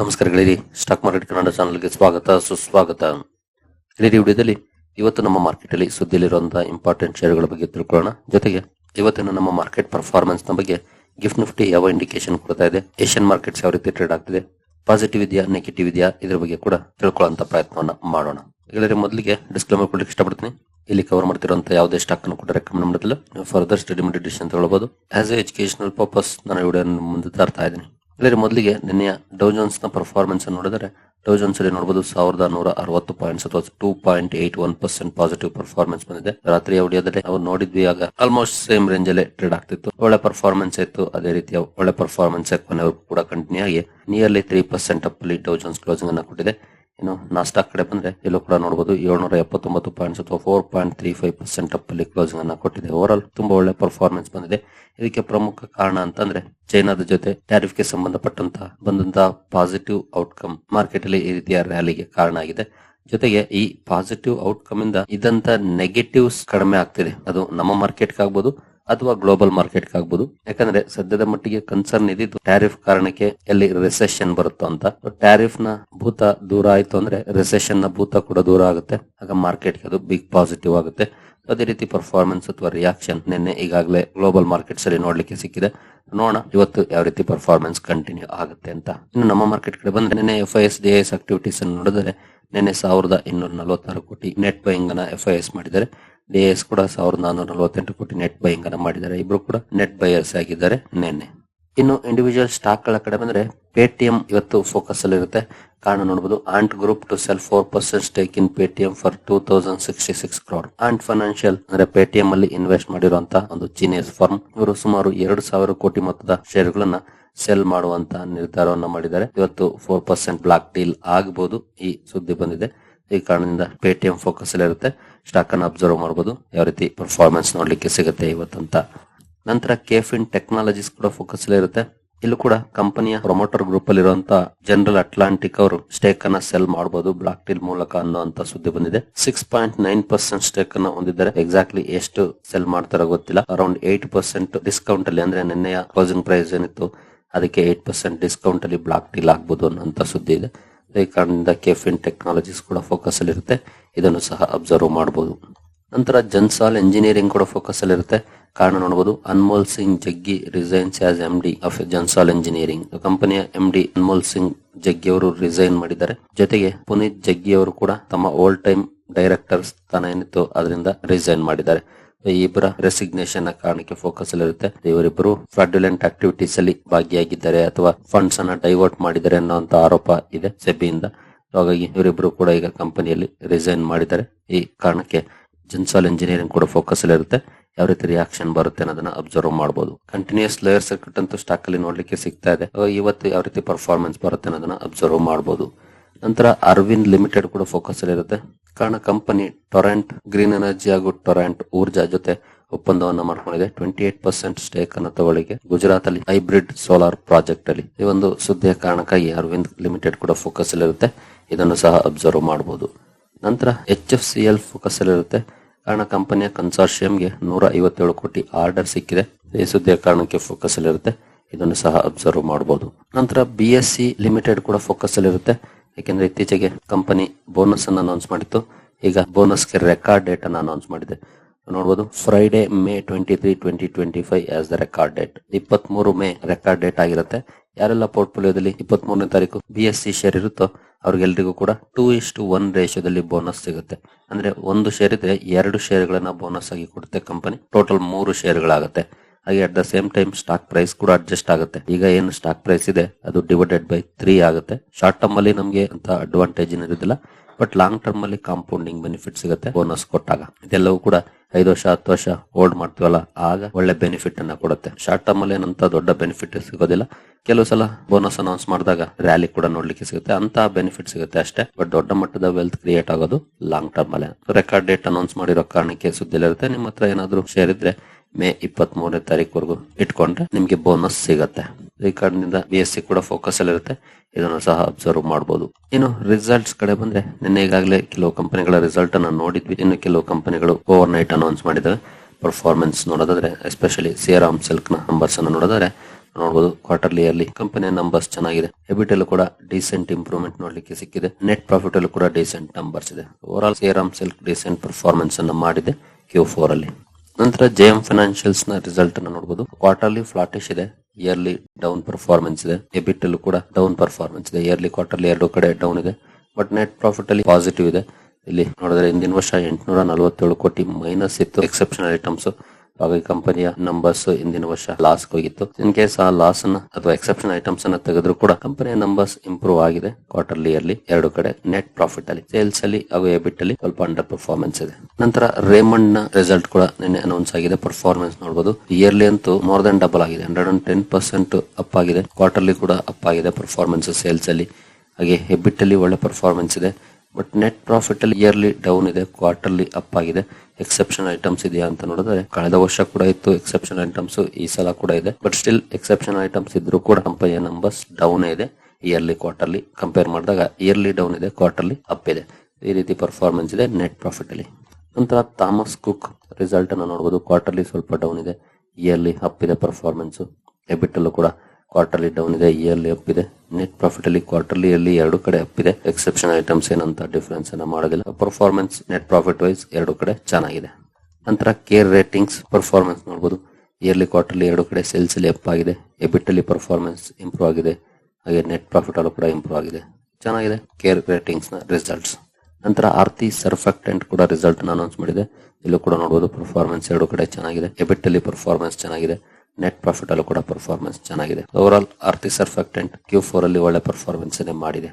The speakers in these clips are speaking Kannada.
ನಮಸ್ಕಾರ ಗೆಳೆಯರಿ ಸ್ಟಾಕ್ ಮಾರ್ಕೆಟ್ ಕನ್ನಡ ಚಾನಲ್ಗೆ ಸ್ವಾಗತ, ಸುಸ್ವಾಗತ. ಗೆಳೆಯರಿ ವಿಡಿಯೋದಲ್ಲಿ ಇವತ್ತು ನಮ್ಮ ಮಾರ್ಕೆಟ್ ಅಲ್ಲಿ ಸುದ್ದಿಯಲ್ಲಿರುವಂತಹ ಇಂಪಾರ್ಟೆಂಟ್ ಶೇರ್ಗಳ ಬಗ್ಗೆ ತಿಳ್ಕೊಳ್ಳೋಣ. ಜೊತೆಗೆ ಇವತ್ತಿನ ನಮ್ಮ ಮಾರ್ಕೆಟ್ ಪರ್ಫಾರ್ಮೆನ್ಸ್ನ ಬಗ್ಗೆ ಗಿಫ್ಟ್ ನಿಫ್ಟಿ ಯಾವ ಇಂಡಿಕೇಶನ್ ಕೊಡ್ತಾ ಇದೆ ಏಷ್ಯನ್ ಮಾರ್ಕೆಟ್ಸ್ ಯಾವ ರೀತಿ ಟ್ರೇಡ್ ಆಗ್ತಿದೆ ಪಾಸಿಟಿವ್ ಇದೆಯಾ ನೆಗೆಟಿವ್ ಇದೆಯಾ, ಇದ್ರ ಬಗ್ಗೆ ಕೂಡ ತಿಳ್ಕೊಳ್ಳುವಂತ ಪ್ರಯತ್ನವನ್ನ ಮಾಡೋಣ. ಗೆಳೆಯರಿ ಮೊದಲಿಗೆ ಡಿಸ್ಕ್ಲೇಮರ್ ಕೊಡ್ಲಿಕ್ಕೆ ಇಷ್ಟಪಡ್ತೀನಿ. ಇಲ್ಲಿ ಕವರ್ ಮಾಡ್ತಿರುವಂತ ಯಾವುದೇ ಸ್ಟಾಕ್ ಅನ್ನು ಕೂಡ ರೆಕಮೆಂಡ್ ಮಾಡೋದಿಲ್ಲ ಫರ್ದರ್ ಸ್ಟಡಿ ಮಾಡಿ ಡಿಸಿಷನ್ ತಗೊಳ್ಬಹುದು ಆಸ್ ಎ ಎಜುಕೇಶನಲ್ ಪರ್ಪಸ್ ನಾನು ವಿಡಿಯೋ ಮುಂದೆ ತರ್ತಾ ಇದ್ದೀನಿ. ಇಲ್ಲಿ ಮೊದಲಿಗೆ ನಿನ್ನೆಯ ಡೌಜೋನ್ಸ್ನ ಪರ್ಫಾರ್ಮೆನ್ಸ್ ನೋಡಿದ್ರೆ ಡೌಜೋನ್ಸ್ ಅಲ್ಲಿ ನೋಡಬಹುದು ಸಾವಿರದ ನೂರ ಅರವತ್ತು ಪಾಯಿಂಟ್ಸ್ ಅಥವಾ two point eight one percent positive performance ಬಂದಿದೆ. ರಾತ್ರಿ ವಿಡಿಯೋದಲ್ಲಿ ನಾವು ನೋಡಿದ್ವಿ, ಆಗ ಆಲ್ಮೋಸ್ಟ್ ಸೇಮ್ ರೇಂಜ್ ಅಲ್ಲಿ ಟ್ರೇಡ್ ಆಗ್ತಿತ್ತು. ಒಳ್ಳೆ ಪರ್ಫಾರ್ಮೆನ್ಸ್ ಇತ್ತು. ಅದೇ ರೀತಿಯ ಒಳ್ಳೆ ಪರ್ಫಾರ್ಮೆನ್ಸ್ ಕೊನೆವರೆಗೂ ಕೂಡ ಕಂಟಿನ್ಯೂ ಆಗಿ ನಿಯರ್ಲಿ ತ್ರೀ ಪರ್ಸೆಂಟ್ ಅಪ್ ಅಲ್ಲಿ ಡೌಜೋನ್ಸ್ ಕ್ಲೋಸಿಂಗ್ ಅನ್ನ ಕೊಟ್ಟಿದೆ. ಇನ್ನು ನಾಸ್ಟಾಕ್ ಕಡೆ ಬಂದ್ರೆ ಇಲ್ಲೂ ಕೂಡ ನೋಡಬಹುದು ಏಳ್ನೂರ ಎಪ್ಪತ್ತೊಂಬತ್ತು ಪಾಯಿಂಟ್ಸ್ ಅಥವಾ four point three five percent up ಅಲ್ಲಿ ಕ್ಲೋಸಿಂಗ್ ಅನ್ನ ಕೊಟ್ಟಿದೆ. ಓವರ್ ಆಲ್ ತುಂಬಾ ಒಳ್ಳೆ ಪರ್ಫಾರ್ಮೆನ್ಸ್ ಬಂದಿದೆ. ಇದಕ್ಕೆ ಪ್ರಮುಖ ಕಾರಣ ಅಂತಂದ್ರೆ ಚೈನಾದ ಜೊತೆ ಟ್ಯಾರಿಫ್ಗೆ ಸಂಬಂಧಪಟ್ಟಂತಹ ಬಂದಂತಹ ಪಾಸಿಟಿವ್ ಔಟ್ಕಮ್ ಮಾರ್ಕೆಟ್ ಅಲ್ಲಿ ಈ ರೀತಿಯ ರ್ಯಾಲಿಗೆ ಕಾರಣ ಆಗಿದೆ. ಜೊತೆಗೆ ಈ ಪಾಸಿಟಿವ್ ಔಟ್ಕಮ್ ಇಂದ ಇದಂತ ನೆಗೆಟಿವ್ಸ್ ಕಡಿಮೆ ಆಗ್ತಿದೆ. ಅದು ನಮ್ಮ ಮಾರ್ಕೆಟ್ ಆಗ್ಬೋದು ಅಥವಾ ಗ್ಲೋಬಲ್ ಮಾರ್ಕೆಟ್ ಆಗ್ಬೋದು ಯಾಕಂದ್ರೆ ಸದ್ಯದ ಮಟ್ಟಿಗೆ ಕನ್ಸರ್ನ್ ಇದ್ದಿದ್ದು ಟ್ಯಾರಿಫ್ ಕಾರಣಕ್ಕೆ ಎಲ್ಲಿ ರಿಸೆಷನ್ ಬರುತ್ತೋ ಅಂತ. ಟ್ಯಾರಿಫ್ನ ಭೂತ ದೂರ ಆಯ್ತು ಅಂದ್ರೆ ರಿಸೆಷನ್ನ ಭೂತ ಕೂಡ ದೂರ ಆಗುತ್ತೆ. ಆಗ ಮಾರ್ಕೆಟ್ ಅದು ಬಿಗ್ ಪಾಸಿಟಿವ್ ಆಗುತ್ತೆ. ಅದೇ ರೀತಿ ಪರ್ಫಾರ್ಮೆನ್ಸ್ ಅಥವಾ ರಿಯಾಕ್ಷನ್ ನಿನ್ನೆ ಈಗಾಗಲೇ ಗ್ಲೋಬಲ್ ಮಾರ್ಕೆಟ್ಸ್ ಅಲ್ಲಿ ನೋಡ್ಲಿಕ್ಕೆ ಸಿಕ್ಕಿದೆ. ನೋಡೋಣ ಇವತ್ತು ಯಾವ ರೀತಿ ಪರ್ಫಾರ್ಮೆನ್ಸ್ ಕಂಟಿನ್ಯೂ ಆಗುತ್ತೆ ಅಂತ. ಇನ್ನು ನಮ್ಮ ಮಾರ್ಕೆಟ್ ಕಡೆ ಬಂದ್ರೆ ನಿನ್ನೆ F I S D S activities ಅನ್ನು ನೋಡಿದ್ರೆ ನಿನ್ನೆ ಸಾವಿರದ ಇನ್ನೂರ ನಲವತ್ತಾರು ಕೋಟಿ ನೆಟ್ ಬೈಂಗ್ ಅನ್ನ ಎಫ್ ಐ ಎಸ್ ಮಾಡಿದ್ದಾರೆ. ಡಿ ಎಸ್ ಕೂಡ ಸಾವಿರದ ನಾನೂರ ನಲವತ್ತೆಂಟು ಕೋಟಿ ನೆಟ್ ಬೈಯಿಂಗ್ ಅನ್ನ ಮಾಡಿದ್ದಾರೆ. ಇಬ್ರು ಕೂಡ ನೆಟ್ ಬೈಯರ್ಸ್ ಆಗಿದ್ದಾರೆ ನಿನ್ನೆ. ಇನ್ನು ಇಂಡಿವಿಜುವಲ್ ಸ್ಟಾಕ್ಗಳ ಕಡೆ ಬಂದ್ರೆ ಪೇಟಿಎಂ ಇವತ್ತು ಫೋಕಸ್ ಅಲ್ಲಿ ಇರುತ್ತೆ. ಕಾರಣ ನೋಡಬಹುದು Ant group to sell four percent stake in Paytm for two thousand sixty six crore Ant financial ಅಂದ್ರೆ ಪೇಟಿಎಂ ಅಲ್ಲಿ ಇನ್ವೆಸ್ಟ್ ಮಾಡಿರುವಂತಹ ಒಂದು ಚೀನಿಯಸ್ ಫರ್ಮ್. ಇವರು ಸುಮಾರು ಎರಡು ಸಾವಿರ ಕೋಟಿ ಮೊತ್ತದ ಶೇರ್ಗಳನ್ನ ಸೆಲ್ ಮಾಡುವಂತಹ ನಿರ್ಧಾರವನ್ನು ಮಾಡಿದ್ದಾರೆ. ಇವತ್ತು ಫೋರ್ ಪರ್ಸೆಂಟ್ ಬ್ಲಾಕ್ ಡೀಲ್ ಆಗಬಹುದು ಈ ಸುದ್ದಿ ಬಂದಿದೆ. ಈ ಕಾರಣದಿಂದ ಪೇಟಿಎಂ ಫೋಕಸ್ ಅಲ್ಲಿ ಇರುತ್ತೆ. ಸ್ಟಾಕ್ ಅನ್ನು ಅಬ್ಸರ್ವ್ ಮಾಡಬಹುದು ಯಾವ ರೀತಿ ಪರ್ಫಾರ್ಮೆನ್ಸ್ ನೋಡ್ಲಿಕ್ಕೆ ಸಿಗುತ್ತೆ ಇವತ್ತಂತ. ನಂತರ ಕೇಫಿನ್ ಟೆಕ್ನಾಲಜೀಸ್ ಕೂಡ ಫೋಕಸ್ ಅಲ್ಲಿ ಇರುತ್ತೆ. ಇಲ್ಲೂ ಕೂಡ ಕಂಪನಿಯ ಪ್ರೊಮೋಟರ್ ಗ್ರೂಪ್ ಅಲ್ಲಿ ಇರುವಂತ ಜನರಲ್ ಅಟ್ಲಾಂಟಿಕ್ ಅವರು ಸ್ಟೇಕ್ ಅನ್ನ ಸೆಲ್ ಮಾಡಬಹುದು ಬ್ಲಾಕ್ ಟೀಲ್ ಮೂಲಕ ಅನ್ನುವಂತ ಸುದ್ದಿ ಬಂದಿದೆ. Six point nine percent stake ಅನ್ನ ಹೊಂದಿದ್ದಾರೆ. ಎಕ್ಸಾಕ್ಟ್ಲಿ ಎಷ್ಟು ಸೆಲ್ ಮಾಡ್ತಾರೋ ಗೊತ್ತಿಲ್ಲ. ಅರೌಂಡ್ ಏಟ್ ಪರ್ಸೆಂಟ್ ಡಿಸ್ಕೌಂಟ್ ಅಲ್ಲಿ ಅಂದ್ರೆ ನಿನ್ನೆಯ ಕ್ಲೋಸಿಂಗ್ ಪ್ರೈಸ್ ಏನಿತ್ತು, ಅದಕ್ಕೆ ಏಟ್ ಪರ್ಸೆಂಟ್ ಡಿಸ್ಕೌಂಟ್ ಅಲ್ಲಿ ಬ್ಲಾಕ್ ಟೀಲ್ ಆಗ್ಬಹುದು ಅನ್ನೋಂತ ಸುದ್ದಿ ಇದೆ. ಈ ಕೆಫಿನ್ ಟೆಕ್ನಾಲಜೀಸ್ ಕೂಡ ಫೋಕಸ್ ಅಲ್ಲಿ ಇರುತ್ತೆ. ಇದನ್ನು ಸಹ ಅಬ್ಸರ್ವ್ ಮಾಡಬಹುದು ನಂತರ ಜನ್ಸಾಲ್ ಎಂಜಿನಿಯರಿಂಗ್ ಕೂಡ ಫೋಕಸ್ ಅಲ್ಲಿ ಇರುತ್ತೆ. ಕಾರಣ ನೋಡಬಹುದು Anmol Singh Jaggi resigns as M D of Gensol engineering ಕಂಪನಿಯ ಎಂ ಡಿ ಅನ್ಮೋಲ್ ಸಿಂಗ್ ಜಗ್ಗಿ ಅವರು ರಿಸೈನ್ ಮಾಡಿದ್ದಾರೆ. ಜೊತೆಗೆ ಪುನೀತ್ ಜಗ್ಗಿ ಅವರು ಕೂಡ ತಮ್ಮ ಓಲ್ಡ್ ಟೈಮ್ ಡೈರೆಕ್ಟರ್ ಸ್ಥಾನ ಏನಿತ್ತು ಅದರಿಂದ ರಿಸೈನ್ ಮಾಡಿದ್ದಾರೆ. ಇಬ್ಬರ ರೆಸಿಗ್ನೇಷನ್ ಕಾರಣಕ್ಕೆ ಫೋಕಸ್ ಇರುತ್ತೆ. ಇವರಿಬ್ಬರು ಫ್ರಾಡ್ಯುಲೆಂಟ್ ಆಕ್ಟಿವಿಟೀಸ್ ಅಲ್ಲಿ ಭಾಗಿಯಾಗಿದ್ದಾರೆ ಅಥವಾ ಫಂಡ್ಸ್ ಅನ್ನ ಡೈವರ್ಟ್ ಮಾಡಿದ್ದಾರೆ ಅನ್ನೋಂತ ಆರೋಪ ಇದೆ ಸೆಬಿಯಿಂದ ಹಾಗಾಗಿ ಇವರಿಬ್ಬರು ಕೂಡ ಈಗ ಕಂಪನಿಯಲ್ಲಿ ರಿಸೈನ್ ಮಾಡಿದ್ದಾರೆ. ಈ ಕಾರಣಕ್ಕೆ ಜನ್ಸಾಲ್ ಇಂಜಿನಿಯರಿಂಗ್ ಕೂಡ ಫೋಕಸ್ ಇರುತ್ತೆ. ಯಾವ ರೀತಿ ರಿಯಾಕ್ಷನ್ ಬರುತ್ತೆ ಅನ್ನೋದನ್ನ ಅಬ್ಸರ್ವ್ ಮಾಡಬಹುದು ಕಂಟಿನ್ಯೂಸ್ ಲೇಯರ್ ಸರ್ಕ್ಯೂಟ್ ಅಂತೂ ಸ್ಟಾಕ್ ಅಲ್ಲಿ ನೋಡ್ಲಿಕ್ಕೆ ಸಿಗ್ತಾ ಇದೆ. ಇವತ್ತು ಯಾವ ರೀತಿ ಪರ್ಫಾರ್ಮೆನ್ಸ್ ಬರುತ್ತೆ ಅನ್ನೋದನ್ನ ಅಬ್ಸರ್ವ್ ಮಾಡಬಹುದು ನಂತರ ಅರವಿಂದ್ ಲಿಮಿಟೆಡ್ ಕೂಡ ಫೋಕಸ್ ಇರುತ್ತೆ. ಕಾರಣ ಕಂಪನಿ ಟೊರೆಂಟ್ ಗ್ರೀನ್ ಎನರ್ಜಿ ಹಾಗೂ ಟೊರೆಂಟ್ ಊರ್ಜಾ ಜೊತೆ ಒಪ್ಪಂದವನ್ನ ಮಾಡ್ಕೊಂಡಿದೆ. ಟ್ವೆಂಟಿ ಏಟ್ ಪರ್ಸೆಂಟ್ ಸ್ಟೇಕ್ ಅನ್ನು ತಗೊಳ್ಳಿಗೆ ಗುಜರಾತ್ ಅಲ್ಲಿ ಹೈಬ್ರಿಡ್ ಸೋಲಾರ್ ಪ್ರಾಜೆಕ್ಟ್ ಅಲ್ಲಿ. ಈ ಒಂದು ಸುದ್ದಿಯ ಕಾರಣಕ್ಕಾಗಿ ಅರವಿಂದ್ ಲಿಮಿಟೆಡ್ ಕೂಡ ಫೋಕಸ್ ಇರುತ್ತೆ. ಇದನ್ನು ಸಹ ಅಬ್ಸರ್ವ್ ಮಾಡಬಹುದು ನಂತರ H F C L focus ಇರುತ್ತೆ. ಕಾರಣ ಕಂಪನಿಯ ಕನ್ಸಾರ್ಷಿಯಂಗೆ ನೂರ ಐವತ್ತೇಳು ಕೋಟಿ ಆರ್ಡರ್ ಸಿಕ್ಕಿದೆ. ಈ ಸುದ್ದಿಯ ಕಾರಣಕ್ಕೆ ಫೋಕಸ್ ಅಲ್ಲಿ ಇರುತ್ತೆ. ಇದನ್ನು ಸಹ ಅಬ್ಸರ್ವ್ ಮಾಡಬಹುದು ನಂತರ ಬಿ ಎಸ್ ಸಿ ಲಿಮಿಟೆಡ್ ಕೂಡ ಫೋಕಸ್ ಅಲ್ಲಿ ಇರುತ್ತೆ. ಯಾಕೆಂದ್ರೆ ಇತ್ತೀಚೆಗೆ ಕಂಪನಿ ಬೋನಸ್ ಅನ್ನು ಅನೌನ್ಸ್ ಮಾಡಿತ್ತು. ಈಗ ಬೋನಸ್ಗೆ ರೆಕಾರ್ಡ್ ಡೇಟ್ ಅನ್ನು ಅನೌನ್ಸ್ ಮಾಡಿದೆ. ನೋಡಬಹುದು Friday May twenty three twenty twenty five as the record date ಇಪ್ಪತ್ತ್ ಮೂರು ಮೇ ರೆಕಾರ್ಡ್ ಡೇಟ್ ಆಗಿರುತ್ತೆ. ಯಾರೆಲ್ಲ ಪೋರ್ಟ್ಫೋಲಿಯೋದಲ್ಲಿ ಇಪ್ಪತ್ತ್ ಮೂರನೇ ತಾರೀಕು ಬಿ ಎಸ್ ಸಿ ಶೇರ್ ಇರುತ್ತೋ ಅವ್ರಿಗೆಲ್ರಿಗೂ ಕೂಡ ಟೂ ಇಸ್ ಟು ಒನ್ ರೇಷಿಯೋದಲ್ಲಿ ಬೋನಸ್ ಸಿಗುತ್ತೆ. ಅಂದ್ರೆ ಒಂದು ಶೇರ್ ಇದ್ರೆ ಎರಡು ಶೇರ್ಗಳನ್ನ ಬೋನಸ್ ಆಗಿ ಕೊಡುತ್ತೆ ಕಂಪನಿ ಟೋಟಲ್ ಮೂರು ಶೇರ್ಗಳಾಗುತ್ತೆ ಹಾಗೆ at the same time stock price ಕೂಡ ಅಡ್ಜಸ್ಟ್ ಆಗುತ್ತೆ. ಈಗ ಏನು ಸ್ಟಾಕ್ ಪ್ರೈಸ್ ಇದೆ, ಅದು ಡಿವೈಡೆಡ್ ಬೈ ತ್ರೀ ಆಗುತ್ತೆ. ಶಾರ್ಟ್ ಟರ್ಮ್ ಅಲ್ಲಿ ನಮಗೆ ಅಂತ ಅಡ್ವಾಂಟೇಜ್ ಇರೋದಿಲ್ಲ. ಬಟ್ ಲಾಂಗ್ ಟರ್ಮ್ ಅಲ್ಲಿ ಕಾಂಪೌಂಡಿಂಗ್ ಬೆನಿಫಿಟ್ ಸಿಗುತ್ತೆ ಬೋನಸ್ ಕೊಟ್ಟಾಗ. ಇದೆಲ್ಲವೂ ಕೂಡ ಐದು ವರ್ಷ, ಹತ್ತು ವರ್ಷ ಹೋಲ್ಡ್ ಮಾಡ್ತೀವಲ್ಲ, ಆಗ ಒಳ್ಳೆ ಬೆನಿಫಿಟ್ ಅನ್ನ ಕೊಡುತ್ತೆ. ಶಾರ್ಟ್ ಟರ್ಮ್ ಅಲ್ಲಿ ಏನಂತ ದೊಡ್ಡ ಬೆನಿಫಿಟ್ ಸಿಗೋದಿಲ್ಲ. ಕೆಲವು ಸಲ ಬೋನಸ್ ಅನೌನ್ಸ್ ಮಾಡಿದಾಗ ರ್ಯಾಲಿ ಕೂಡ ನೋಡ್ಲಿಕ್ಕೆ ಸಿಗುತ್ತೆ. ಅಂತ ಬೆನಿಫಿಟ್ ಸಿಗುತ್ತೆ ಅಷ್ಟೇ. ಬಟ್ ದೊಡ್ಡ ಮಟ್ಟದ ವೆಲ್ತ್ ಕ್ರಿಯೇಟ್ ಆಗೋದು ಲಾಂಗ್ ಟರ್ಮ್ ಅಲ್ಲಿ. ರೆಕಾರ್ಡ್ ಡೇಟ್ ಅನೌನ್ಸ್ ಮಾಡಿರೋ ಕಾರಣಕ್ಕೆ ಸುದ್ದಿಲಿರುತ್ತೆ. ನಿಮ್ಮ ಹತ್ರ ಏನಾದರೂ ಶೇರ್ ಇದ್ರೆ ಮೇ ಇಪ್ಪತ್ತ್ ಮೂರನೇ ತಾರೀಕುವರೆಗೂ ಇಟ್ಕೊಂಡ್ರೆ ನಿಮ್ಗೆ ಬೋನಸ್ ಸಿಗತ್ತೆ. ಈ ಕಾರಣದಿಂದ ಬಿ ಎಸ್ ಸಿ ಕೂಡ ಫೋಕಸ್ ಅಲ್ಲಿ ಇರುತ್ತೆ. ಇದನ್ನು ಸಹ ಅಬ್ಸರ್ವ್ ಮಾಡಬಹುದು ಇನ್ನು ರಿಸಲ್ಟ್ಸ್ ಕಡೆ ಬಂದ್ರೆ, ನಿನ್ನೆ ಈಗಾಗಲೇ ಕೆಲವು ಕಂಪನಿಗಳ ರಿಸಲ್ಟ್ ಅನ್ನ ನೋಡಿದ್ವಿ. ಇನ್ನು ಕೆಲವು ಕಂಪನಿಗಳು ಓವರ್ ನೈಟ್ ಅನೌನ್ಸ್ ಮಾಡಿದಾವೆ. ಪರ್ಫಾರ್ಮೆನ್ಸ್ ನೋಡೋದಾದ್ರೆ ಎಸ್ಪೆಷಲಿ ಸಿಯರಾಮ್ ಸಿಲ್ಕ್ನ ನಂಬರ್ಸ್ ಅನ್ನು ನೋಡೋದಾದ್ರೆ ನೋಡಬಹುದು ಕ್ವಾರ್ಟರ್ಲಿ ಅಲ್ಲಿ ಕಂಪನಿಯ ನಂಬರ್ಸ್ ಚೆನ್ನಾಗಿದೆ. ಎಬಿಟ್ ಅಲ್ಲೂ ಕೂಡ ಡೀಸೆಂಟ್ ಇಂಪ್ರೂವ್ಮೆಂಟ್ ನೋಡ್ಲಿಕ್ಕೆ ಸಿಕ್ಕಿದೆ. ನೆಟ್ ಪ್ರಾಫಿಟ್ ಅಲ್ಲೂ ಕೂಡ ಡೀಸೆಂಟ್ ನಂಬರ್ಸ್ ಇದೆ. Overall Siyaram silk decent performance ಅನ್ನು ಮಾಡಿದೆ ಕ್ಯೂ ಫೋರ್ ಅಲ್ಲಿ. ನಂತರ ಜೆ ಎಂ ಫೈನಾನ್ಷಿಯಲ್ಸ್ನ ರಿಸಲ್ಟ್ ಅನ್ನು ನೋಡಬಹುದು ಕ್ವಾರ್ಟರ್ಲಿ ಫ್ಲಾಟಿಶ್ ಇದೆ. ಇಯರ್ಲಿ ಡೌನ್ ಪರ್ಫಾರ್ಮೆನ್ಸ್ ಇದೆ. ಎಬಿಟ್ ಅಲ್ಲೂ ಕೂಡ ಡೌನ್ ಪರ್ಫಾರ್ಮೆನ್ಸ್ ಇದೆ. ಇಯರ್ಲಿ ಕ್ವಾರ್ಟರ್ಲಿ ಎರಡು ಕಡೆ ಡೌನ್ ಇದೆ. ಬಟ್ ನೆಟ್ ಪ್ರಾಫಿಟ್ ಅಲ್ಲಿ ಪಾಸಿಟಿವ್ ಇದೆ. ಇಲ್ಲಿ ನೋಡಿದ್ರೆ ಹಿಂದಿನ ವರ್ಷ ಎಂಟುನೂರ ನಲವತ್ತೇಳು ಕೋಟಿ ಮೈನಸ್ ಇತ್ತು. ಎಕ್ಸೆಪ್ಷನಲ್ ಐಟಮ್ಸ್ ಹಾಗಾಗಿ ಕಂಪನಿಯ ನಂಬರ್ಸ್ ಹಿಂದಿನ ವರ್ಷ ಲಾಸ್ ಹೋಗಿತ್ತು. ಇನ್ ಕೇಸ್ ಆ ಲಾಸ್ನ ಅಥವಾ ಎಕ್ಸೆಪ್ಷನ್ ಐಟಮ್ಸ್ ಅನ್ನ ತೆಗೆದ್ರು ಕೂಡ ಕಂಪನಿಯ ನಂಬರ್ಸ್ ಇಂಪ್ರೂವ್ ಆಗಿದೆ. ಕ್ವಾರ್ಟರ್ಲಿ ಅಲ್ಲಿ ಎರಡು ಕಡೆ ನೆಟ್ ಪ್ರಾಫಿಟ್ ಅಲ್ಲಿ ಸೇಲ್ಸ್ ಅಲ್ಲಿ, ಹಾಗೂ ಎಬಿಟ್ ಅಲ್ಲಿ ಸ್ವಲ್ಪ ಅಂಡರ್ ಪರ್ಫಾರ್ಮೆನ್ಸ್ ಇದೆ. ನಂತರ ರೇಮಂಡ್ನ ರಿಸಲ್ಟ್ ಕೂಡ ನಿನ್ನೆ ಅನೌನ್ಸ್ ಆಗಿದೆ. ಪರ್ಫಾರ್ಮೆನ್ಸ್ ನೋಡಬಹುದು ಇಯರ್ಲಿ ಅಂತೂ ಮೋರ್ ದನ್ ಡಬಲ್ ಆಗಿದೆ. Hundred and ten percent up ಆಗಿದೆ. ಕ್ವಾರ್ಟರ್ಲಿ ಕೂಡ ಅಪ್ ಆಗಿದೆ. ಪರ್ಫಾರ್ಮೆನ್ಸ್ ಸೇಲ್ಸ್ ಅಲ್ಲಿ, ಹಾಗೆ ಹೆಬಿಟ್ ಅಲ್ಲಿ ಒಳ್ಳೆ ಪರ್ಫಾರ್ಮೆನ್ಸ್ ಇದೆ. ಬಟ್ ನೆಟ್ ಪ್ರಾಫಿಟ್ ಅಲ್ಲಿ ಇಯರ್ಲಿ ಡೌನ್ ಇದೆ. ಕ್ವಾರ್ಟರ್ಲಿ ಅಪ್ ಆಗಿದೆ. ಎಕ್ಸೆಪ್ಷನ್ ಐಟಮ್ಸ್ ಇದೆಯಾ ಅಂತ ನೋಡಿದ್ರೆ, ಕಳೆದ ವರ್ಷ ಕೂಡ ಇತ್ತು ಎಕ್ಸೆಪ್ಷನ್ ಐಟಮ್ಸ್ ಈ ಸಲ ಕೂಡ ಇದೆ. ಬಟ್ ಸ್ಟಿಲ್ ಎಕ್ಸೆಪ್ಷನ್ ಐಟಮ್ಸ್ ಇದ್ರೂ ಕೂಡ ಕಂಪನಿಯ ನಂಬರ್ಸ್ ಡೌನ್ ಇದೆ. ಇಯರ್ಲಿ ಕ್ವಾರ್ಟರ್ಲಿ ಕಂಪೇರ್ ಮಾಡಿದಾಗ ಇಯರ್ಲಿ ಡೌನ್ ಇದೆ ಕ್ವಾರ್ಟರ್ಲಿ ಅಪ್ ಇದೆ. ಈ ರೀತಿ ಪರ್ಫಾರ್ಮೆನ್ಸ್ ಇದೆ ನೆಟ್ ಪ್ರಾಫಿಟ್ ಅಲ್ಲಿ. ನಂತರ ಥಾಮಸ್ ಕುಕ್ ರಿಸಲ್ಟ್ ಅನ್ನು ನೋಡಬಹುದು ಕ್ವಾರ್ಟರ್ಲಿ ಸ್ವಲ್ಪ ಡೌನ್ ಇದೆ ಇಯರ್ಲಿ ಅಪ್ ಇದೆ ಪರ್ಫಾರ್ಮೆನ್ಸ್ ಎಬಿಟ್ ಅಲ್ಲೂ ಕೂಡ ಕ್ವಾರ್ಟರ್ಲಿ ಡೌನ್ ಇದೆ ಇಯರ್ಲಿ ಅಪ್ ಇದೆ. ನೆಟ್ ಪ್ರಾಫಿಟ್ ಅಲ್ಲಿ ಕ್ವಾರ್ಟರ್ಲಿ ಅಲ್ಲಿ ಎರಡು ಕಡೆ ಅಪ್ ಇದೆ. ಎಕ್ಸೆಪ್ಷನ್ ಐಟಮ್ಸ್ ಏನಂತ ಡಿಫರೆನ್ಸ್ ಅನ್ನ ಮಾಡೋದಿಲ್ಲ. ಪರ್ಫಾರ್ಮೆನ್ಸ್ ನೆಟ್ ಪ್ರಾಫಿಟ್ ವೈಸ್ ಎರಡು ಕಡೆ ಚೆನ್ನಾಗಿದೆ. ನಂತರ ಕೇರ್ ರೇಟಿಂಗ್ಸ್ ಪರ್ಫಾರ್ಮೆನ್ಸ್ ನೋಡಬಹುದು ಇಯರ್ಲಿ ಕ್ವಾರ್ಟರ್ಲಿ ಎರಡು ಕಡೆ ಸೇಲ್ಸ್ ಅಲ್ಲಿ ಅಪ್ ಆಗಿದೆ. ಎಬಿಟ್ ಅಲ್ಲಿ ಪರ್ಫಾರ್ಮೆನ್ಸ್ ಇಂಪ್ರೂವ್ ಆಗಿದೆ. ಹಾಗೆ ನೆಟ್ ಪ್ರಾಫಿಟ್ ಅಲ್ಲೂ ಕೂಡ ಇಂಪ್ರೂವ್ ಆಗಿದೆ. ಚೆನ್ನಾಗಿದೆ ಕೇರ್ ರೇಟಿಂಗ್ಸ್ನ ರಿಸಲ್ಟ್ಸ್ ನಂತರ ಆರ್ತಿ ಸರ್ಫೆಕ್ಟೆಂಟ್ ಕೂಡ ರಿಸಲ್ಟ್ ಅನೌನ್ಸ್ ಮಾಡಿದೆ. ಇಲ್ಲೂ ಕೂಡ ನೋಡಬಹುದು ಪರ್ಫಾರ್ಮೆನ್ಸ್ ಎರಡು ಕಡೆ ಚೆನ್ನಾಗಿದೆ. ಎಬಿಟ್ ಅಲ್ಲಿ ಪರ್ಫಾರ್ಮೆನ್ಸ್ ಚೆನ್ನಾಗಿದೆ. ನೆಟ್ ಪ್ರಾಫಿಟ್ ಅಲ್ಲೂ ಕೂಡ ಪರ್ಫಾರ್ಮೆನ್ಸ್ ಚೆನ್ನಾಗಿದೆ. Overall Aarti surfactant Q four ಅಲ್ಲಿ ಒಳ್ಳೆ ಪರ್ಫಾರ್ಮೆನ್ಸ್ ಮಾಡಿದೆ.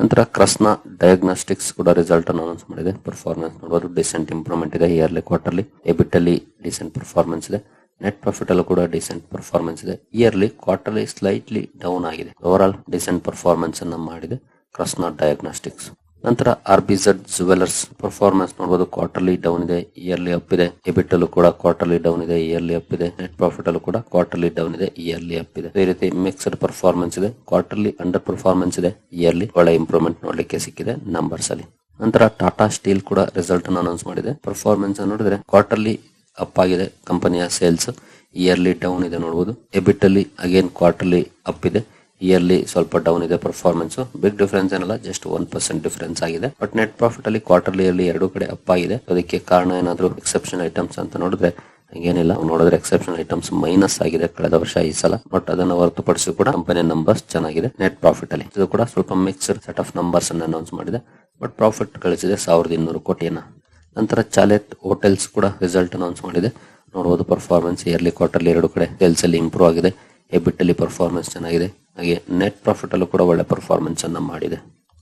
ನಂತರ ಕ್ರಸ್ನ ಡಯಾಗ್ನಾಸ್ಟಿಕ್ಸ್ ಕೂಡ ರಿಸಲ್ಟ್ ಅನೌನ್ಸ್ ಮಾಡಿದೆ. ಪರ್ಫಾರ್ಮೆನ್ಸ್ ನೋಡಬಹುದು ಡಿಸೆಂಟ್ ಇಂಪ್ರೂವ್ಮೆಂಟ್ ಇದೆ ಇಯರ್ಲಿ ಕ್ವಾರ್ಟರ್ಲಿ ಎಬಿಟ್ ಅಲ್ಲಿ ಡಿಸೆಂಟ್ ಪರ್ಫಾರ್ಮೆನ್ಸ್ ಇದೆ. ನೆಟ್ ಪ್ರಾಫಿಟ್ ಅಲ್ಲೂ ಕೂಡ ಡಿಸೆಂಟ್ ಪರ್ಫಾರ್ಮೆನ್ಸ್ ಇದೆ. ಇಯರ್ಲಿ ಕ್ವಾರ್ಟರ್ಲಿ ಸ್ಲೈಟ್ಲಿ ಡೌನ್ ಆಗಿದೆ. ಓವರ್ ಆಲ್ ಡಿಸೆಂಟ್ ಪರ್ಫಾರ್ಮೆನ್ಸ್ ಅನ್ನ ಮಾಡಿದೆ ಕ್ರಸ್ನ ಡಯಾಗ್ನೋಸ್ಟಿಕ್ಸ್ ನಂತರ R B Z jewellers performance ನೋಡಬಹುದು ಕ್ವಾರ್ಟರ್ಲಿ ಡೌನ್ ಇದೆ ಇಯರ್ಲಿ ಅಪ್ ಇದೆ. ಎಬಿಟ್ ಅಲ್ಲೂ ಕೂಡ ಕ್ವಾರ್ಟರ್ಲಿ ಡೌನ್ ಇದೆ ಇಯರ್ಲಿ ಅಪ್ ಇದೆ. ನೆಟ್ ಪ್ರಾಫಿಟ್ ಅಲ್ಲೂ ಕೂಡ ಕ್ವಾರ್ಟರ್ಲಿ ಡೌನ್ ಇದೆ ಇಯರ್ಲಿ ಅಪ್ ಇದೆ. ಅದೇ ರೀತಿ ಮಿಕ್ಸ್ಡ್ ಪರ್ಫಾರ್ಮೆನ್ಸ್ ಇದೆ. ಕ್ವಾರ್ಟರ್ಲಿ ಅಂಡರ್ ಪರ್ಫಾರ್ಮೆನ್ಸ್ ಇದೆ ಇಯರ್ಲಿ ಒಳ್ಳೆ ಇಂಪ್ರೂವ್ಮೆಂಟ್ ನೋಡ್ಲಿಕ್ಕೆ ಸಿಕ್ಕಿದೆ ನಂಬರ್ಸ್ ಅಲ್ಲಿ. ನಂತರ ಟಾಟಾ ಸ್ಟೀಲ್ ಕೂಡ ರಿಸಲ್ಟ್ ಅನ್ನು ಅನೌನ್ಸ್ ಮಾಡಿದೆ. ಪರ್ಫಾರ್ಮೆನ್ಸ್ ನೋಡಿದ್ರೆ ಕ್ವಾರ್ಟರ್ಲಿ ಅಪ್ ಆಗಿದೆ ಕಂಪನಿಯ ಸೇಲ್ಸ್ ಇಯರ್ಲಿ ಡೌನ್ ಇದೆ ನೋಡಬಹುದು ಎಬಿಟ್ ಅಲ್ಲಿ ಅಗೇನ್ ಕ್ವಾರ್ಟರ್ಲಿ ಅಪ್ ಇದೆ. ಇಯರ್ಲಿ ಸ್ವಲ್ಪ ಡೌನ್ ಇದೆ ಪರ್ಫಾರ್ಮೆನ್ಸ್ ಬಿಗ್ ಡಿಫರೆನ್ಸ್ ಏನಲ್ಲ ಜಸ್ಟ್ ಒನ್ ಪರ್ಸೆಂಟ್ ಡಿಫರೆನ್ಸ್ ಆಗಿದೆ. ಬಟ್ ನೆಟ್ ಪ್ರಾಫಿಟ್ ಅಲ್ಲಿ ಕ್ವಾರ್ಟರ್ಲಿ ಎರಡು ಕಡೆ ಅಪ್ ಆಗಿದೆ. ಅದಕ್ಕೆ ಕಾರಣ ಏನಾದ್ರು ಎಕ್ಸೆಪ್ಷನ್ ಐಟಮ್ಸ್ ಅಂತ ನೋಡಿದ್ರೆ ಏನಿಲ್ಲ ನೋಡಿದ್ರೆ ಎಕ್ಸೆಪ್ಷನ್ ಐಟಮ್ಸ್ ಮೈನಸ್ ಆಗಿದೆ ಕಳೆದ ವರ್ಷ ಈ ಸಲ. ಬಟ್ ಅದನ್ನು ಹೊರತುಪಡಿಸಿ ಕೂಡ ಕಂಪನಿ ನಂಬರ್ಸ್ ಚೆನ್ನಾಗಿದೆ ನೆಟ್ ಪ್ರಾಫಿಟ್ ಅಲ್ಲಿ. ಇದು ಕೂಡ ಸ್ವಲ್ಪ ಮಿಕ್ಸ್ಡ್ ಸೆಟ್ ಆಫ್ ನಂಬರ್ಸ್ ಅನ್ನು ಅನೌನ್ಸ್ ಮಾಡಿದೆ. ಬಟ್ ಪ್ರಾಫಿಟ್ ಗಳಿಸಿದೆ ಸಾವಿರದ ಇನ್ನೂರು ಕೋಟಿಯನ್ನ. ನಂತರ ಚಾಲೆಟ್ ಹೋಟೆಲ್ಸ್ ಕೂಡ ರಿಸಲ್ಟ್ ಅನೌನ್ಸ್ ಮಾಡಿದೆ. ನೋಡಬಹುದು ಪರ್ಫಾರ್ಮೆನ್ಸ್ ಇಯರ್ಲಿ ಕ್ವಾರ್ಟರ್ಲಿ ಎರಡು ಕಡೆ ಸೇಲ್ಸ್ ಅಲ್ಲಿ ಇಂಪ್ರೂವ್ ಆಗಿದೆ. ಎಬಿಟ್ ಅಲ್ಲಿ ಪರ್ಫಾರ್ಮೆನ್ಸ್ ಚೆನ್ನಾಗಿದೆ. ಹಾಗೆ ನೆಟ್ ಪ್ರಾಫಿಟ್ ಅಲ್ಲೂ ಕೂಡ ಒಳ್ಳೆ ಪರ್ಫಾರ್ಮೆನ್ಸ್ ಅನ್ನ ಮಾಡಿದೆ.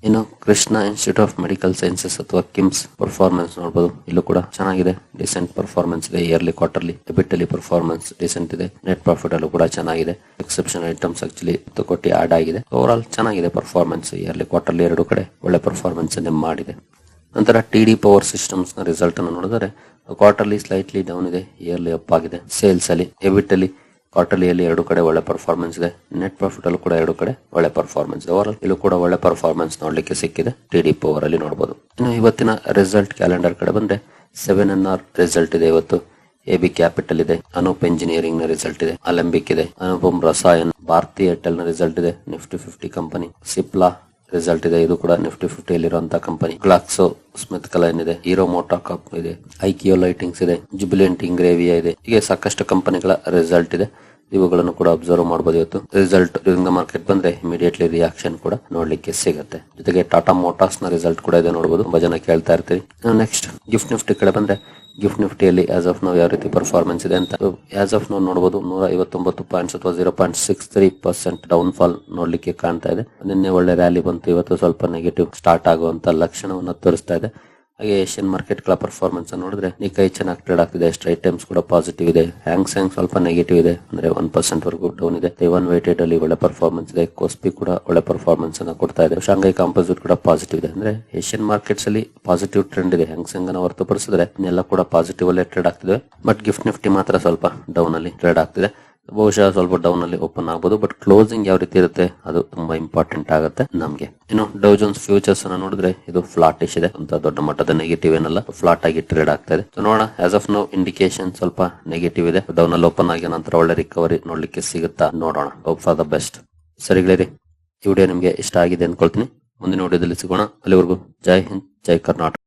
ಇನ್ನು Krishna institute of medical sciences ಅಥವಾ ಕಿಮ್ಸ್ ಪರ್ಫಾರ್ಮೆನ್ಸ್ ನೋಡಬಹುದು ಇಲ್ಲೂ ಕೂಡ ಚೆನ್ನಾಗಿದೆ. ಡಿಸೆಂಟ್ ಪರ್ಫಾರ್ಮೆನ್ಸ್ ಇದೆ. ಇಯರ್ಲಿ ಕ್ವಾರ್ಟರ್ಲಿ ಎಬಿಟಲಿ ಪರ್ಫಾರ್ಮೆನ್ಸ್ ಡಿಸೆಂಟ್ ಇದೆ. ನೆಟ್ ಪ್ರಾಫಿಟ್ ಅಲ್ಲೂ ಕೂಡ ಚೆನ್ನಾಗಿದೆ. ಎಕ್ಸೆಪ್ಷನ್ ಐಟಮ್ಸ್ ಆಕ್ಚುಲಿ ಹತ್ತು ಕೋಟಿ ಆಡ್ ಆಗಿದೆ. ಓವರ್ ಆಲ್ ಚೆನ್ನಾಗಿದೆ ಪರ್ಫಾರ್ಮೆನ್ಸ್ ಇಯರ್ಲಿ ಕ್ವಾರ್ಟರ್ಲಿ ಎರಡು ಕಡೆ ಒಳ್ಳೆ ಪರ್ಫಾರ್ಮೆನ್ಸ್ ಅನ್ನು ಮಾಡಿದೆ. ನಂತರ ಟಿ ಡಿ ಪವರ್ ಸಿಸ್ಟಮ್ಸ್ನ ರಿಸಲ್ಟ್ ಅನ್ನು ನೋಡಿದರೆ ಕ್ವಾರ್ಟರ್ಲಿ ಸ್ಲೈಟ್ಲಿ ಡೌನ್ ಇದೆ. ಇಯರ್ಲಿ ಅಪ್ ಆಗಿದೆ. ಸೇಲ್ಸ್ ಅಲ್ಲಿ ಎಬಿಟ್ ಅಲ್ಲಿ ಕ್ವಾರ್ಟರ್ಲಿಯಲ್ಲಿ ಎರಡು ಕಡೆ ಒಳ್ಳೆ ಪರ್ಫಾರ್ಮೆನ್ಸ್ ಇದೆ. ನೆಟ್ ಪ್ರಾಫಿಟ್ ಅಲ್ಲೂ ಕೂಡ ಎರಡು ಕಡೆ ಒಳ್ಳೆ ಪರ್ಫಾರ್ಮೆನ್ಸ್ ಇದೆ. ಓವರ್ ಇಲ್ಲೂ ಕೂಡ ಒಳ್ಳೆ ಪರ್ಫಾರ್ಮೆನ್ಸ್ ನೋಡ್ಲಿಕ್ಕೆ ಸಿಕ್ಕಿದೆ. ಟಿ ಡಿ ಅಲ್ಲಿ ನೋಡಬಹುದು ಇನ್ನು ಇವತ್ತಿನ ರಿಸಲ್ಟ್ ಕ್ಯಾಲೆಂಡರ್ ಕಡೆ ಬಂದ್ರೆ ಸೆವೆನ್ ಎನ್ ಆರ್ ರಿಸಲ್ಟ್ ಇದೆ ಇವತ್ತು. ಎ ಬಿ ಕ್ಯಾಪಿಟಲ್ ಇದೆ. ಅನೂಪ್ ಇಂಜಿನಿಯರಿಂಗ್ನ ರಿಸಲ್ಟ್ ಇದೆ. ಅಲಂಬಿಕ್ ಇದೆ. ಅನುಪಮ್ ರಸಾಯನ್ ಭಾರತಿ ಏರ್ಟೆಲ್ನ ರಿಸಲ್ಟ್ ಇದೆ. Nifty fifty company Cipla result ಇದೆ. ಇದು ಕೂಡ ನಿಫ್ಟಿ ಫಿಫ್ಟಿ ಇರುವಂತಹ ಕಂಪನಿ ಗ್ಲಾಕ್ಸೋ ಸ್ಮಿತ್ ಕಲೈನ್ ಇದೆ ಹೀರೋ ಮೋಟಾ ಕಪ್ ಇದೆ ಐಕಿಯೋ ಲೈಟಿಂಗ್ಸ್ ಇದೆ ಜುಬಿಲೆಂಟ್ ಇಂಗ್ರೇವಿಯಾ ಇದೆ. ಹೀಗೆ ಸಾಕಷ್ಟು ಕಂಪನಿಗಳ ರಿಸಲ್ಟ್ ಇದೆ. ಇವುಗಳನ್ನು ಕೂಡ ಅಬ್ಸರ್ವ್ ಮಾಡಬಹುದು ಇವತ್ತು. ರಿಸಲ್ಟ್ ಡ್ಯೂರಿಂಗ್ ದ ಮಾರ್ಕೆಟ್ ಬಂದ್ರೆ ಇಮಿಡಿಯೇಟ್ಲಿ ರಿಯಾಕ್ಷನ್ ಕೂಡ ನೋಡ್ಲಿಕ್ಕೆ ಸಿಗುತ್ತೆ. ಜೊತೆಗೆ ಟಾಟಾ ಮೋಟಾರ್ಸ್ನ ರಿಸಲ್ಟ್ ಕೂಡ ಇದೆ ನೋಡಬಹುದು ತುಂಬಾ ಜನ ಕೇಳ್ತಾ ಇರ್ತೀವಿ ನೆಕ್ಸ್ಟ್ ಗಿಫ್ಟ್ ನಿಫ್ಟಿ ಕಡೆ ಬಂದ್ರೆ ಗಿಫ್ಟ್ ನಿಫ್ಟಿಯಲ್ಲಿ ಆಸ್ ಆಫ್ ನಾವು ಯಾವ ರೀತಿ ಪರ್ಫಾರ್ಮೆನ್ಸ್ ಇದೆ ಅಂತ. ಆಸ್ ಆಫ್ ನಾವು ನೋಡಬಹುದು ನೂರ ಐವತ್ತೊಂಬತ್ತು ಪಾಯಿಂಟ್ಸ್ ಅಥವಾ zero point six three percent down fall ನೋಡ್ಲಿಕ್ಕೆ ಕಾಣ್ತಾ ಇದೆ. ನಿನ್ನೆ ಒಳ್ಳೆ ರ್ಯಾಲಿ ಬಂತು. ಇವತ್ತು ಸ್ವಲ್ಪ ನೆಗೆಟಿವ್ ಸ್ಟಾರ್ಟ್ ಆಗುವಂತ ಲಕ್ಷಣವನ್ನು ತೋರಿಸ್ತಾ ಇದೆ. ಹಾಗೆ ಏಷ್ಯನ್ ಮಾರ್ಕೆಟ್ಗಳ ಪರ್ಫಾರ್ಮೆನ್ಸ್ ನೋಡಿದ್ರೆ ನಿಕೈ ಚೆನ್ನಾಗಿ ಟ್ರೇಡ್ ಆಗ್ತಿದೆ ಸ್ಟ್ರೈಟ್ ಟೈಮ್ಸ್ ಕೂಡ ಪಾಸಿಟಿವ್ ಇದೆ. ಹ್ಯಾಂಗ್ ಸ್ಯಾಂಗ್ ಸ್ವಲ್ಪ ನೆಗೆಟಿವ್ ಇದೆ. ಅಂದ್ರೆ ಒನ್ ಪರ್ಸೆಂಟ್ ವರೆಗೂ ಡೌನ್ ಇದೆ. ತೈವಾನ್ ವೇಟೆಡ್ ಅಲ್ಲಿ ಒಳ್ಳೆ ಪರ್ಫಾರ್ಮೆನ್ಸ್ ಇದೆ. ಕೋಸ್ಪಿ ಕೂಡ ಒಳ್ಳೆ ಪರ್ಫಾರ್ಮೆನ್ಸ್ ಅನ್ನ ಕೊಡ್ತಾ ಇದೆ. ಶಾಂಘೈ ಕಾಂಪೋಸಿಟ್ ಕೂಡ ಪಾಸಿಟಿವ್ ಇದೆ. ಅಂದ್ರೆ ಏಷ್ಯನ್ ಮಾರ್ಕೆಟ್ಸ್ ಅಲ್ಲಿ ಪಾಸಿಟಿವ್ ಟ್ರೆಂಡ್ ಇದೆ. ಹ್ಯಾಂಗ್ ಸ್ಯಾಂಗ್ ಅನ್ನ ಹೊರತುಪಡಿಸಿದ್ರೆ ಇನ್ನೆಲ್ಲ ಕೂಡ ಪಾಸಿಟಿವ್ ಅಲ್ಲೇ ಟ್ರೇಡ್ ಆಗ್ತಿದೆ. ಬಟ್ ಗಿಫ್ಟ್ ನಿಫ್ಟಿ ಮಾತ್ರ ಸ್ವಲ್ಪ ಡೌನ್ ಅಲ್ಲಿ ಟ್ರೇಡ್ ಆಗ್ತಿದೆ. ಬಹುಶಃ ಸ್ವಲ್ಪ ಡೌನ್ ಅಲ್ಲಿ ಓಪನ್ ಆಗಬಹುದು ಬಟ್ ಕ್ಲೋಸಿಂಗ್ ಯಾವ ರೀತಿ ಇರುತ್ತೆ, ಅದು ತುಂಬಾ ಇಂಪಾರ್ಟೆಂಟ್ ಆಗುತ್ತೆ ನಮಗೆ. ಇನ್ನು ಡೌ ಜೋನ್ಸ್ ಫ್ಯೂಚರ್ಸ್ ಅನ್ನ ನೋಡಿದ್ರೆ ಇದು ಫ್ಲಾಟ್ ಇಶ್ ಇದೆ. ಅಂತ ದೊಡ್ಡ ಮಟ್ಟದ ನೆಗೆಟಿವ್ ಏನಲ್ಲ ಫ್ಲಾಟ್ ಆಗಿ ಟ್ರೇಡ್ ಆಗ್ತಾ ಇದೆ. ನೋಡೋಣ ಆಸ್ ಆಫ್ ನೋ ಇಂಡಿಕೇಶನ್ ಸ್ವಲ್ಪ ನೆಗೆಟಿವ್ ಇದೆ. ಡೌನ್ ಅಲ್ಲಿ ಓಪನ್ ಆಗಿ ನಂತರ ಒಳ್ಳೆ ರಿಕವರಿ ನೋಡ್ಲಿಕ್ಕೆ ಸಿಗುತ್ತಾ ನೋಡೋಣ. ಹೋಪ್ ಫಾರ್ ದ ಬೆಸ್ಟ್ ಸರಿ ಗಳಿರಿ ಈ ವಿಡಿಯೋ ನಿಮಗೆ ಇಷ್ಟ ಆಗಿದೆ ಅನ್ಕೊಳ್ತೀನಿ. ಮುಂದಿನ ವಿಡಿಯೋದಲ್ಲಿ ಸಿಗೋಣ. ಅಲ್ಲಿವರೆಗೂ ಜೈ ಹಿಂದ್, ಜೈ ಕರ್ನಾಟಕ.